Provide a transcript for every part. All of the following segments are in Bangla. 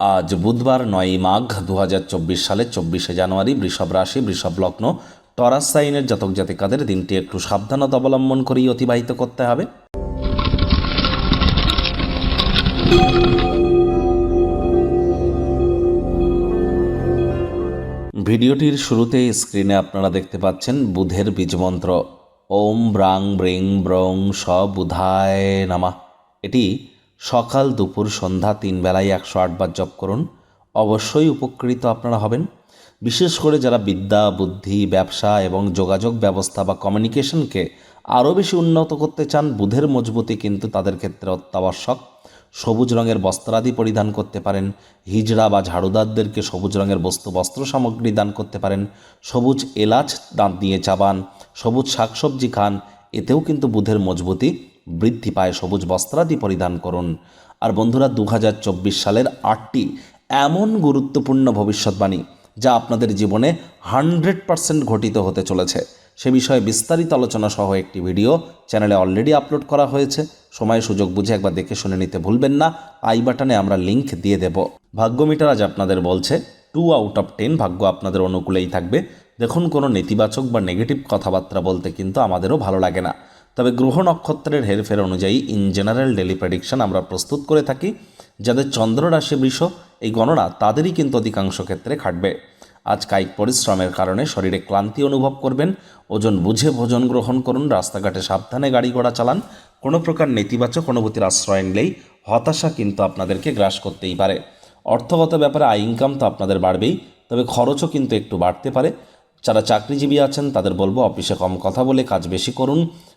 আজ বুধবার নয়ই মাঘ দু সালের চব্বিশে জানুয়ারি বৃষভ রাশি, বৃষভ লগ্ন, টরাস সাইনের জাতক জাতিকাদের দিনটি একটু সাবধানতা অবলম্বন করেই অতিবাহিত করতে হবে। ভিডিওটির শুরুতে স্ক্রিনে আপনারা দেখতে পাচ্ছেন বুধের বীজমন্ত্র। ওম ব্রাং ব্রিং ব্রং স বুধায় নামা। এটি সকাল দুপুর সন্ধ্যা তিন বেলায় একশো আটবার জপ করুন। অবশ্যই উপকৃত আপনারা হবেন। বিশেষ করে যারা বিদ্যা, বুদ্ধি, ব্যবসা এবং যোগাযোগ ব্যবস্থা বা কমিউনিকেশনকে আরও বেশি উন্নত করতে চান, বুধের মজবুতি কিন্তু তাদের ক্ষেত্রে অত্যাবশ্যক। সবুজ রঙের বস্ত্রাদি পরিধান করতে পারেন। হিজড়া বা ঝাড়ুদারদেরকে সবুজ রঙের বস্তু, বস্ত্র সামগ্রী দান করতে পারেন। সবুজ এলাচ দাঁত দিয়ে চাবান, সবুজ শাকসবজি খান, এতেও কিন্তু বুধের মজবুতি বৃদ্ধি পায় সবুজ বস্ত্রাদি পরিধান করুন। আর বন্ধুরা দু হাজার চব্বিশ সালের আটটি এমন গুরুত্বপূর্ণ ভবিষ্যৎবাণী যা আপনাদের জীবনে হান্ড্রেড পারসেন্ট ঘটিত হতে চলেছে। সে বিষয়ে বিস্তারিত আলোচনা সহ একটি ভিডিও চ্যানেলে অলরেডি আপলোড করা হয়েছে। সময় সুযোগ বুঝে একবার দেখে শুনে নিতে ভুলবেন না। আই বাটনে আমরা লিংক দিয়ে দেব। ভাগ্য মিটার আজ আপনাদের বলছে, টু আউট অফ টেন ভাগ্য আপনাদের অনুকূলেই থাকবে। দেখুন, কোনো নেতিবাচক বা নেগেটিভ কথাবার্তা বলতে কিন্তু আমাদেরও ভালো লাগে না। তবে গ্রহ নক্ষত্রের হেরফের অনুযায়ী ইন জেনারেল ডেলি প্রেডিকশন আমরা প্রস্তুত করে থাকি, যাদের চন্দ্র রাশি বৃষ, এই গণনা তাদেরই কিন্তু অধিকাংশ ক্ষেত্রে খাটবে। আজ কায়িক পরিশ্রমের কারণে শরীরে ক্লান্তি অনুভব করবেন, ওজন বুঝে ভোজন গ্রহণ করুন, রাস্তাঘাটে সাবধানে গাড়ি ঘোড়া চালান, কোনো প্রকার নেতিবাচক অনুভূতির আশ্রয় নিলেই হতাশা কিন্তু আপনাদেরকে গ্রাস করতেই পারে। অর্থগত ব্যাপারে আয় ইনকাম তো আপনাদের বাড়বেই, তবে খরচও কিন্তু একটু বাড়তে পারে। যারা চাকরিজীবী আছেন তাদের বলব অফিসে কম কথা বলে কাজ বেশি করুন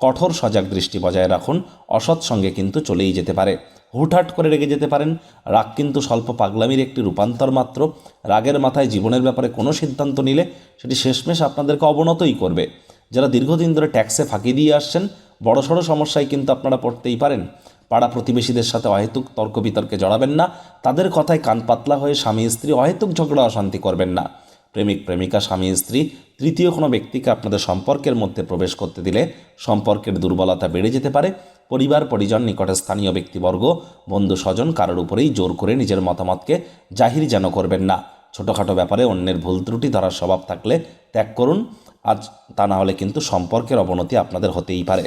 কঠোর সজাগ দৃষ্টি বজায় রাখুন। অসৎ সঙ্গে কিন্তু চলেই যেতে পারে। হুটহাট করে রেগে যেতে পারেন। রাগ কিন্তু স্বল্প পাগলামির একটি রূপান্তর মাত্র। রাগের মাথায় জীবনের ব্যাপারে কোনো সিদ্ধান্ত নিলে সেটি শেষমেশ আপনাদেরকে অবনতই করবে। যারা দীর্ঘদিন ধরে ট্যাক্সে ফাঁকি দিয়ে আসছেন, বড়সড় সমস্যায় কিন্তু আপনারা পড়তেই পারেন। পাড়া প্রতিবেশীদের সাথে অহেতুক তর্ক বিতর্কে জড়াবেন না। তাদের কথায় কান পাতলা হয়ে স্বামী স্ত্রী অহেতুক ঝগড়া অশান্তি করবেন না। প্রেমিক, প্রেমিকা, স্বামী, স্ত্রী, তৃতীয় কোনো ব্যক্তিকে আপনাদের সম্পর্কের মধ্যে প্রবেশ করতে দিলে সম্পর্কের দুর্বলতা বেড়ে যেতে পারে। পরিবার, পরিজন, নিকটে স্থানীয় ব্যক্তিবর্গ, বন্ধু, স্বজন কারোর উপরেই জোর করে নিজের মতামতকে জাহির যেন করবেন না। ছোটোখাটো ব্যাপারে অন্যের ভুল ত্রুটি ধরার স্বভাব থাকলে ত্যাগ করুন। আজ তা না হলে কিন্তু সম্পর্কের অবনতি আপনাদের হতেই পারে।